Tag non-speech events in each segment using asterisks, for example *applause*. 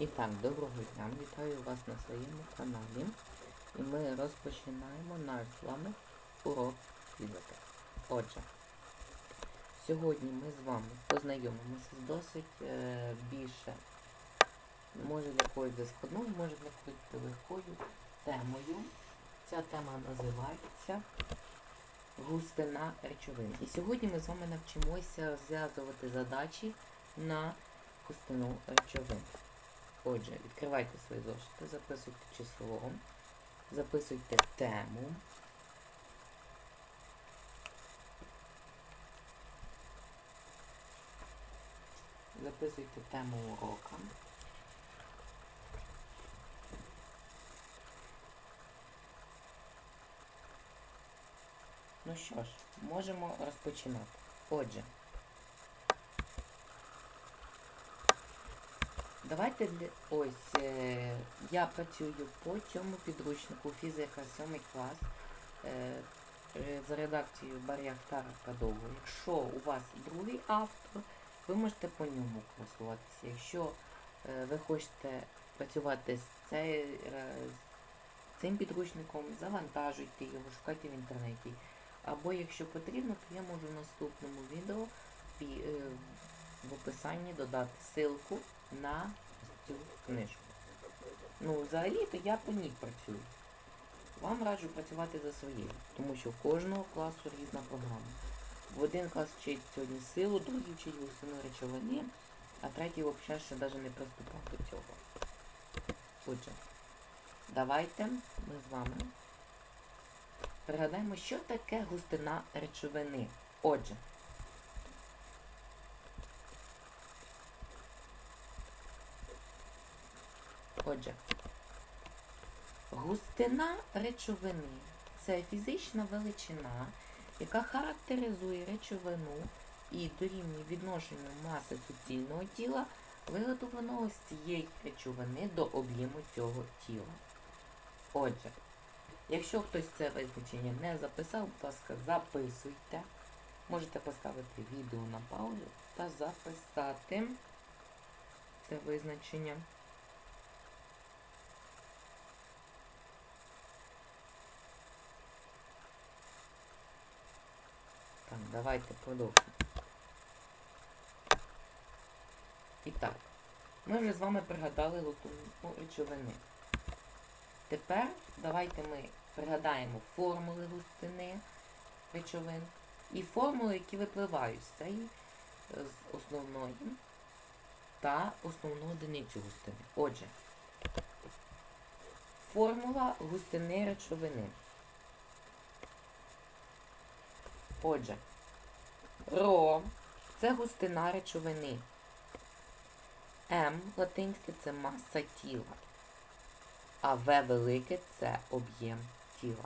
І так, доброго дня, вітаю вас на своєму каналі. І ми розпочинаємо наш з вами урок фізики. Отже, сьогодні ми з вами познайомимося з досить е, більше, може для когось складною, може для когось легкою темою. Ця тема називається густина речовин. І сьогодні ми з вами навчимося розв'язувати задачі на густину речовин. Отже, відкривайте свої зошити, записуйте число, записуйте тему. Записуйте тему урока. Ну що ж, можемо розпочинати. Отже. Давайте ось е, я працюю по цьому підручнику фізика 7 клас е, е, за редакцією Бар'яхтара Кадову. Якщо у вас другий автор, ви можете по ньому користуватися. Якщо ви хочете працювати з, цим підручником, завантажуйте його, шукайте в інтернеті. Або якщо потрібно, то я можу в наступному відео в описанні додати ссылку на цю книжку. Ну, взагалі-то я по ній працюю. Вам раджу працювати за своєю, тому що в кожного класу різна програма. В один клас вчить сьогодні силу, другий вчить густину речовини, а третій взагалі ще навіть не приступав до цього. Отже, давайте ми з вами пригадаємо, що таке густина речовини. Отже, Отже, густина речовини це фізична величина, яка характеризує речовину і дорівнює відношенню маси суцільного тіла, виготовленого з цієї речовини до об'єму цього тіла. Отже, якщо хтось це визначення не записав, будь ласка, записуйте. Можете поставити відео на паузу та записати це визначення. Давайте продовжимо. І так, ми вже з вами пригадали густину речовини. Тепер давайте ми пригадаємо формули густини речовин і формули, які випливають з цієї е, з основної та основну одиницю густини. Отже, формула густини речовини. Отже, ро це густина речовини. М латинське це маса тіла. А В велике це об'єм тіла.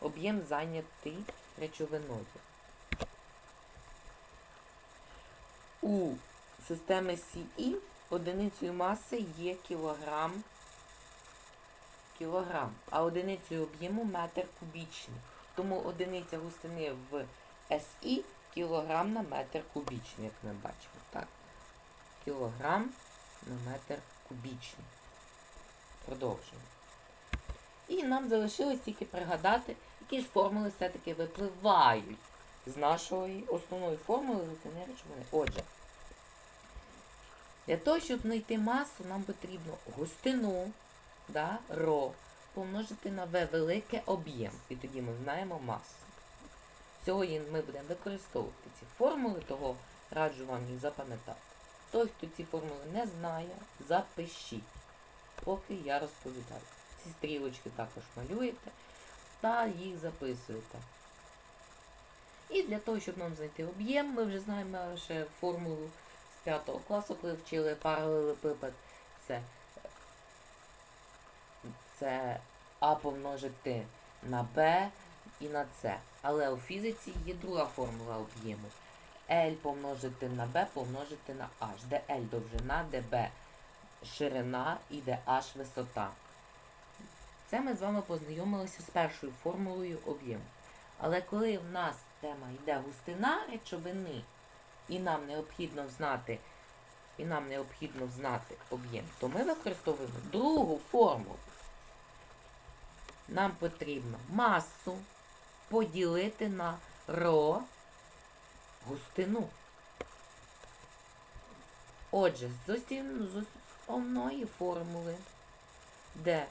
Об'єм зайнятий речовиною. У системи СІІ одиницею маси є кілограм, кілограм, а одиницею об'єму метр кубічний. Тому одиниця густини в СІ кілограм на метр кубічний, як ми бачимо. Так? Кілограм на метр кубічний. Продовжуємо. І нам залишилось тільки пригадати, які ж формули все-таки випливають з нашої основної формули речовини. Отже, для того, щоб знайти масу, нам потрібно густину, да, ро, помножити на В велике об'єм. І тоді ми знаємо масу. Сьогодні ми будемо використовувати ці формули, того раджу вам їх запам'ятати. Той, хто ці формули не знає, запишіть, поки я розповідаю. Ці стрілочки також малюєте та їх записуєте. І для того, щоб нам знайти об'єм, ми вже знаємо ще формулу з 5 класу, коли вчили паралелепипед. Це це А помножити на Б і на С. Але у фізиці є друга формула об'єму. L помножити на B помножити на H, де L довжина, де B ширина і де H висота. Це ми з вами познайомилися з першою формулою об'єму. Але коли в нас тема йде густина речовини, і нам необхідно знати і нам необхідно знати об'єм, то ми використовуємо другу формулу. Нам потрібно масу поділити на ро густину. Отже, з основної формули, де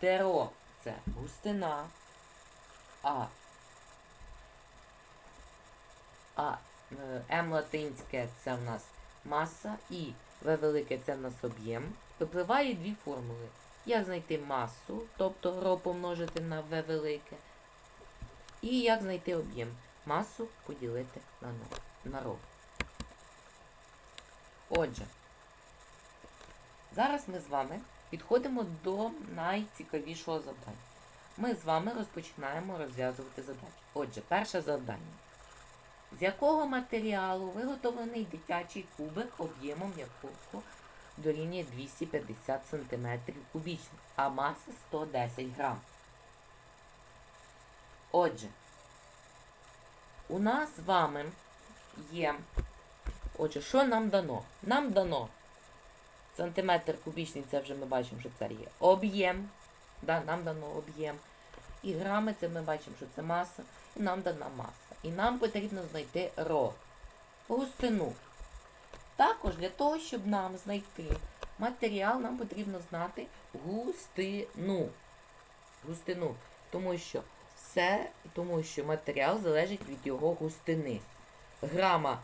деро це густина, а, а е, М латинське це в нас маса і В велике це в нас об'єм, випливає дві формули. Як знайти масу, тобто ро помножити на В велике, і як знайти об'єм. Масу поділити на, но- на ро. Отже, зараз ми з вами підходимо до найцікавішого завдання. Ми з вами розпочинаємо розв'язувати задачі. Отже, перше завдання. З якого матеріалу виготовлений дитячий кубик, об'ємом якого дорівнює 250 см кубічних, а маса 110 грам. Отже, у нас з вами є. Отже, що нам дано? Нам дано сантиметр кубічний, це вже ми бачимо, що це є об'єм. Да, нам дано об'єм. І грами це ми бачимо, що це маса. І нам дана маса. І нам потрібно знайти ро. Густину. Також для того, щоб нам знайти матеріал, нам потрібно знати густину. Густину. Тому що все, тому що матеріал залежить від його густини. Грама,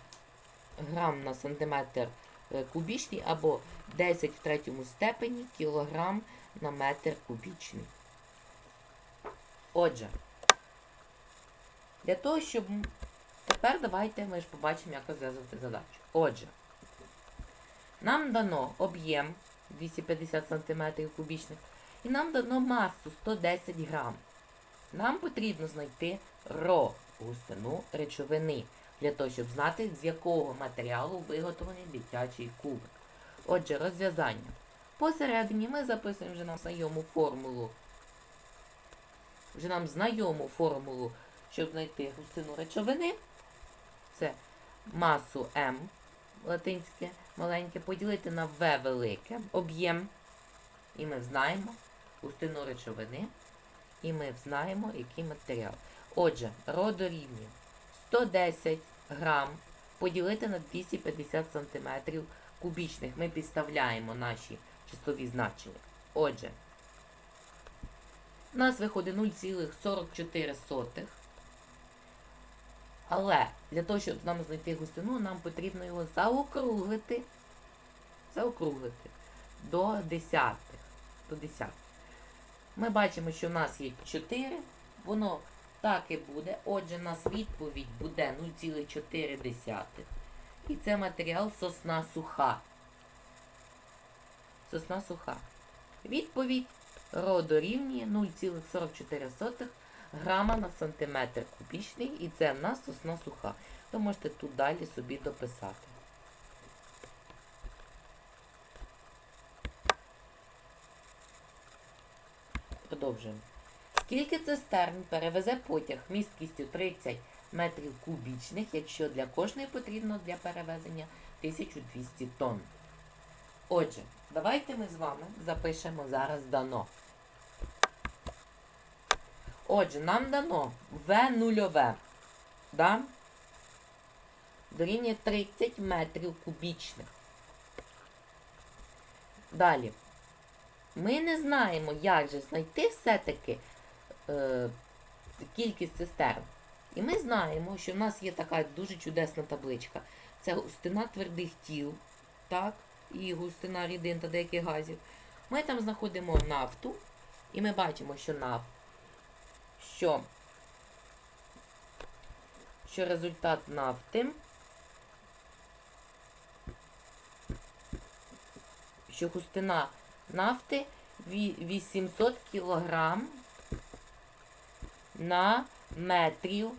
грам на сантиметр е, кубічний або 10 в третьому степені кілограм на метр кубічний. Отже, для того, щоб тепер давайте ми ж побачимо, як розв'язувати задачу. Отже, нам дано об'єм 250 см кубічних і нам дано масу 110 грам. Нам потрібно знайти ро густину речовини для того, щоб знати, з якого матеріалу виготовлений дитячий кубик. Отже, розв'язання. Посередині ми записуємо вже нам знайому формулу. Вже нам знайому формулу, щоб знайти густину речовини. Це масу М латинське маленьке, поділити на В велике об'єм. І ми знаємо густину речовини. І ми знаємо, який матеріал. Отже, ро дорівнює 110 грам поділити на 250 сантиметрів кубічних. Ми підставляємо наші числові значення. Отже, у нас виходить 0,44. Але для того, щоб нам знайти густину, нам потрібно його заокруглити. Заокруглити до десятих. До десятих. Ми бачимо, що в нас є 4, воно так і буде. Отже, у нас відповідь буде 0,4. І це матеріал сосна суха. Сосна суха. Відповідь ро дорівнює 0,44 грама на сантиметр кубічний. І це в нас сосна суха. Ви можете тут далі собі дописати. Продовжуємо. Скільки цистерн перевезе потяг місткістю 30 метрів кубічних, якщо для кожної потрібно для перевезення 1200 тонн? Отже, давайте ми з вами запишемо зараз дано. Отже, нам дано В нульове. Да? Дорівнює 30 метрів кубічних. Далі. Ми не знаємо, як же знайти все-таки е, кількість цистерн. І ми знаємо, що в нас є така дуже чудесна табличка. Це густина твердих тіл, так, і густина рідин та деяких газів. Ми там знаходимо нафту, і ми бачимо, що наф, що, що результат нафти, що густина нафти 800 кілограм на метрів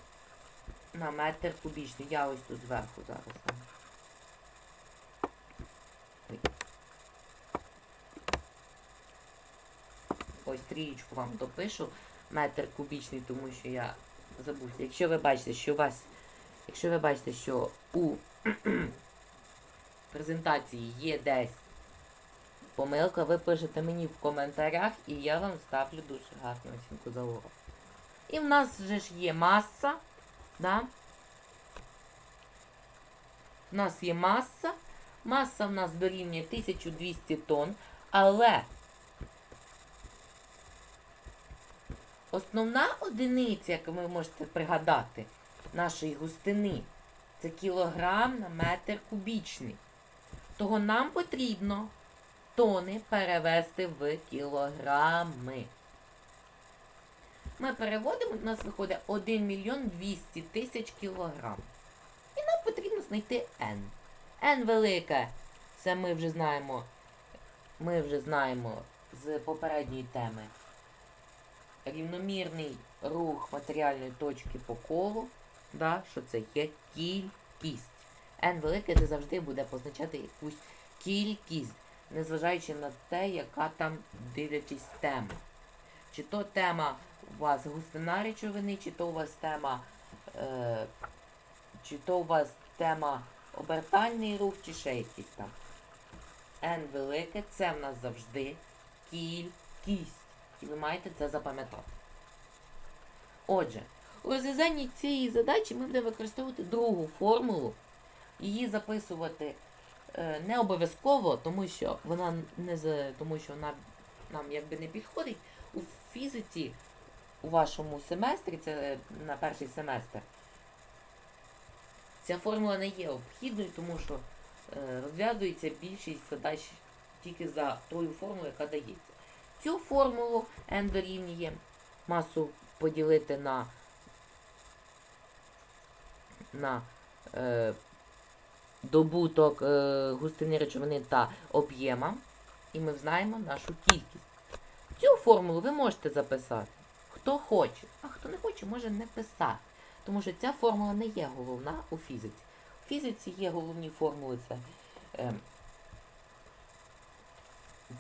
на метр кубічний. Я ось тут зверху зараз. Ось трієчку вам допишу метр кубічний, тому що я забувся. Якщо ви бачите, що у вас, якщо ви бачите, що у *clears throat* презентації є десь помилка, ви пишете мені в коментарях, і я вам ставлю дуже гарну оцінку за урок. І в нас вже ж є маса, да? У нас є маса. Маса в нас дорівнює 1200 тонн, але основна одиниця, яку ви можете пригадати, нашої густини, це кілограм на метр кубічний. Того нам потрібно тони перевести в кілограми. Ми переводимо, у нас виходить 1 мільйон 200 тисяч кілограм. І нам потрібно знайти N. N велике. Це ми вже знаємо. Ми вже знаємо з попередньої теми. Рівномірний рух матеріальної точки по колу. Да, що це є кількість. N велике це завжди буде позначати якусь кількість, незважаючи на те, яка там дивлячись тема. Чи то тема у вас густина речовини, чи то у вас тема, е, чи то у вас тема обертальний рух, чи ще якийсь там. N велике це в нас завжди кількість. І ви маєте це запам'ятати. Отже, у розв'язанні цієї задачі ми будемо використовувати другу формулу. Її записувати не обов'язково, тому що вона не з, тому що вона нам якби не підходить. У фізиці у вашому семестрі, це на перший семестр, ця формула не є обхідною, тому що е, розв'язується більшість задач тільки за тою формулою, яка дається. Цю формулу n дорівнює масу поділити на, на е, добуток е, густини речовини та об'єма, і ми знаємо нашу кількість. Цю формулу ви можете записати, хто хоче, а хто не хоче, може не писати. Тому що ця формула не є головна у фізиці. У фізиці є головні формули це, е,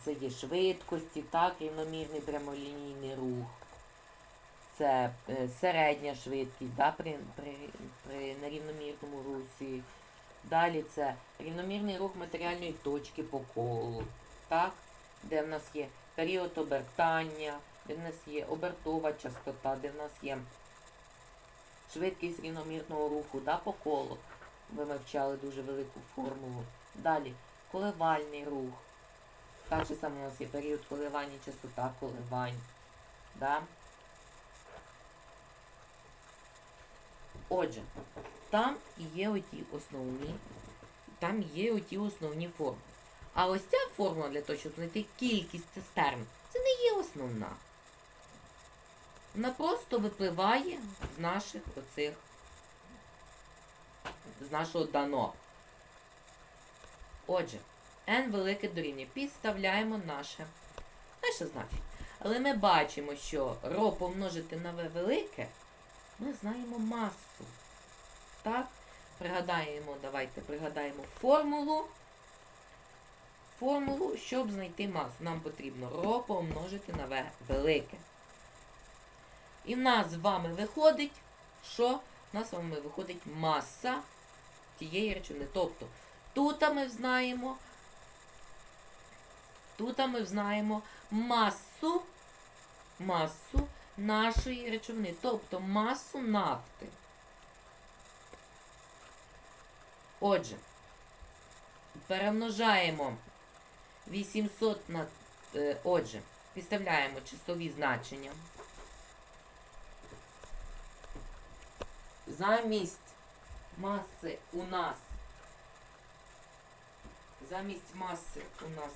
це є швидкості, так, рівномірний прямолінійний рух. Це е, середня швидкість да, при, при, при нерівномірному русі. Далі це рівномірний рух матеріальної точки по колу, так? де в нас є період обертання, де в нас є обертова частота, де в нас є швидкість рівномірного руху да, по колу. Ви вивчали дуже велику формулу. Далі коливальний рух. Так же саме у нас є період коливання, частота коливань. Да? Отже, там є оті основні, там є оті основні форми. А ось ця формула для того, щоб знайти кількість цистерн, це не є основна. Вона просто випливає з наших оцих, з нашого дано. Отже, n велике дорівнює. Підставляємо наше, наше значення. Але ми бачимо, що ρ помножити на v велике, ми знаємо масу. Так? Пригадаємо, давайте пригадаємо формулу. Формулу, щоб знайти масу. Нам потрібно ρ помножити на v велике. І в нас з вами виходить, що в нас з вами виходить маса тієї речовини. Тобто, тут ми знаємо, тут ми знаємо масу, масу нашої речовини, тобто масу нафти. Отже, перемножаємо 800 на. е, Отже, підставляємо числові значення. Замість маси у нас. Замість маси у нас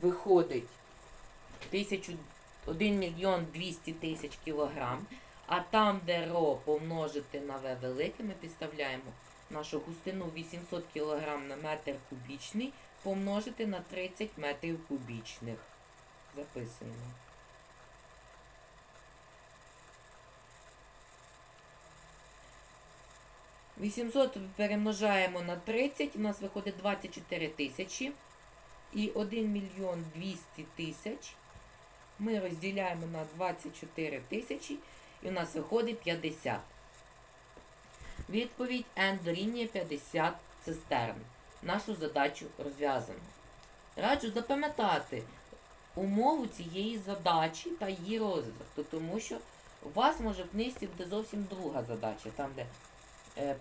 виходить 1000, 1 мільйон 200 тисяч кілограм. А там, де ро помножити на В велике, ми підставляємо нашу густину 800 кг на метр кубічний помножити на 30 метрів кубічних. Записуємо. Вісімсот перемножаємо на 30, у нас виходить 24 тисячі. І 1 мільйон 200 тисяч ми розділяємо на 24 тисячі, і у нас виходить 50. Відповідь N дорівнює 50 цистерн. нашу задачу розв'язано. Раджу запам'ятати умову цієї задачі та її розвитку, тому що у вас може в книжці буде зовсім друга задача, там де е,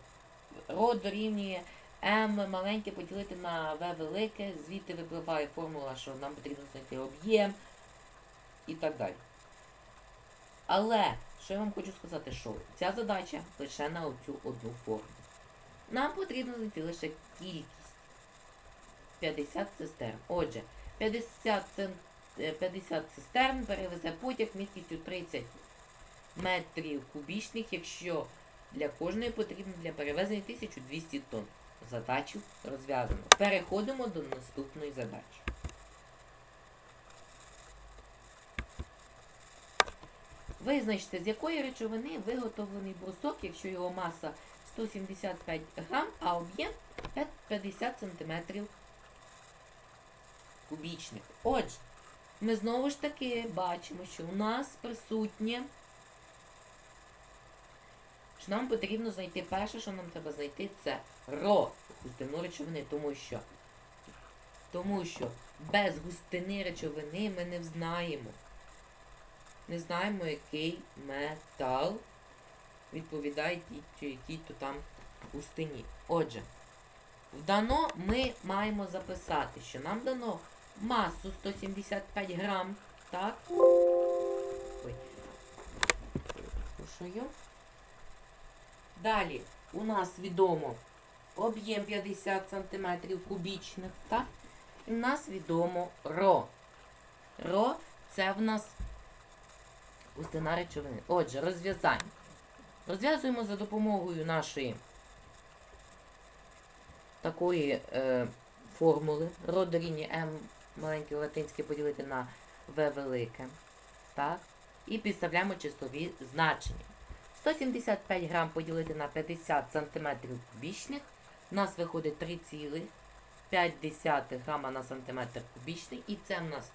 род дорівнює m маленьке поділити на v велике, звідти випливає формула, що нам потрібно знайти об'єм і так далі. Але, що я вам хочу сказати, що ця задача лише на оцю одну форму. Нам потрібно знайти лише кількість 50 цистерн. Отже, 50, цен- е, 50 цистерн перевезе потяг місткістю 30 метрів кубічних, якщо для кожної потрібно для перевезення 1200 тонн. Задачу розв'язано. Переходимо до наступної задачі. Визначте, з якої речовини виготовлений брусок, якщо його маса 175 грам, а об'єм 50 см кубічних. Отже, ми знову ж таки бачимо, що у нас присутнє, що нам потрібно знайти перше, що нам треба знайти, це ро густину речовини, тому що, тому що без густини речовини ми не знаємо. Не знаємо, який метал відповідає тій чи якій-то там густині. Отже, в дано ми маємо записати, що нам дано масу 175 грам. Так? Ой. Слушаю. Далі у нас відомо об'єм 50 см кубічних, так? І в нас відомо ро. Ро це в нас густина речовини. Отже, розв'язання. Розв'язуємо за допомогою нашої такої е, формули. Ро дорівнює m маленьке латинське поділити на v велике. Так? І підставляємо числові значення. 175 грам поділити на 50 см кубічних. У нас виходить 3,5 грама на сантиметр кубічний. І це в нас,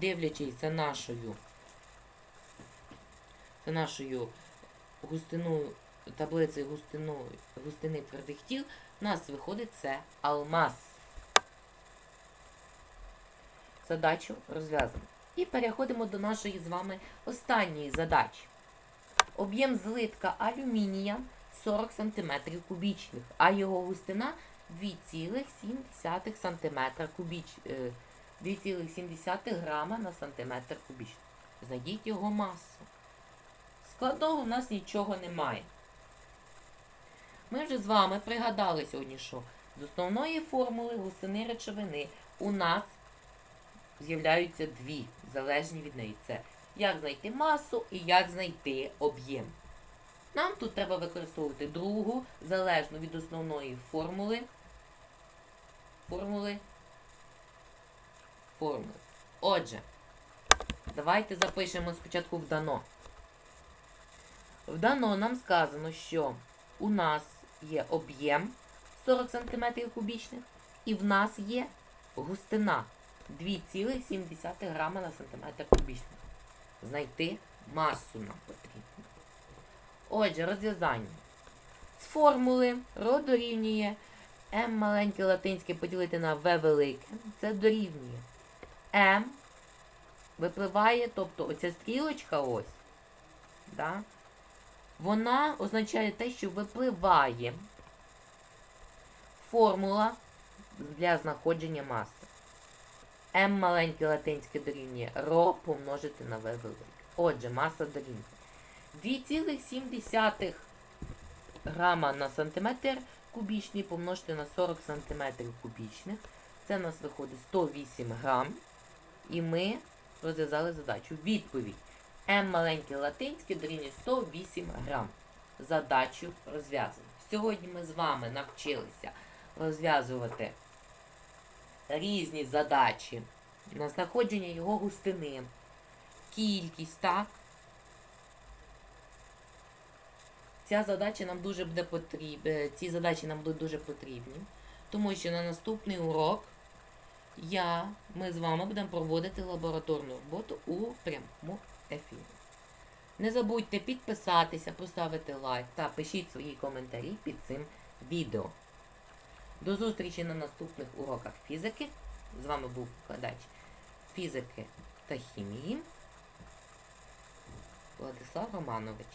дивлячись за нашою, за нашою густиною, таблицею густиною, густини твердих тіл, у нас виходить це алмаз. Задачу розв'язано. І переходимо до нашої з вами останньої задачі. Об'єм злитка алюмінія 40 см кубічних, а його густина 2,7 см кубіч, е, 2,7 грама на сантиметр кубічний. Знайдіть його масу. Складного у нас нічого немає. Ми вже з вами пригадали сьогодні, що з основної формули густини речовини у нас з'являються дві, залежні від неї. Це як знайти масу і як знайти об'єм. Нам тут треба використовувати другу, залежно від основної формули. Формули. Формули. Отже, давайте запишемо спочатку в дано. В дано нам сказано, що у нас є об'єм 40 см кубічних, і в нас є густина 2,7 грама на сантиметр кубічний. Знайти масу нам потрібно. Отже, розв'язання. З формули ро дорівнює m маленьке латинське поділити на v велике. Це дорівнює m випливає, тобто оця стрілочка ось, да, вона означає те, що випливає формула для знаходження маси. m маленьке латинське дорівнює ро помножити на v велике. Отже, маса дорівнює 2,7 грама на сантиметр кубічний помножити на 40 сантиметрів кубічних. Це у нас виходить 108 грам. І ми розв'язали задачу. Відповідь. М маленьке латинське дорівнює 108 грам. Задачу розв'язано. Сьогодні ми з вами навчилися розв'язувати різні задачі на знаходження його густини, кількість, так? Ця задача нам дуже буде потрібна. Ці задачі нам будуть дуже потрібні, тому що на наступний урок я, ми з вами будемо проводити лабораторну роботу у прямому ефірі. Не забудьте підписатися, поставити лайк та пишіть свої коментарі під цим відео. До зустрічі на наступних уроках фізики. З вами був викладач фізики та хімії Владислав Романович.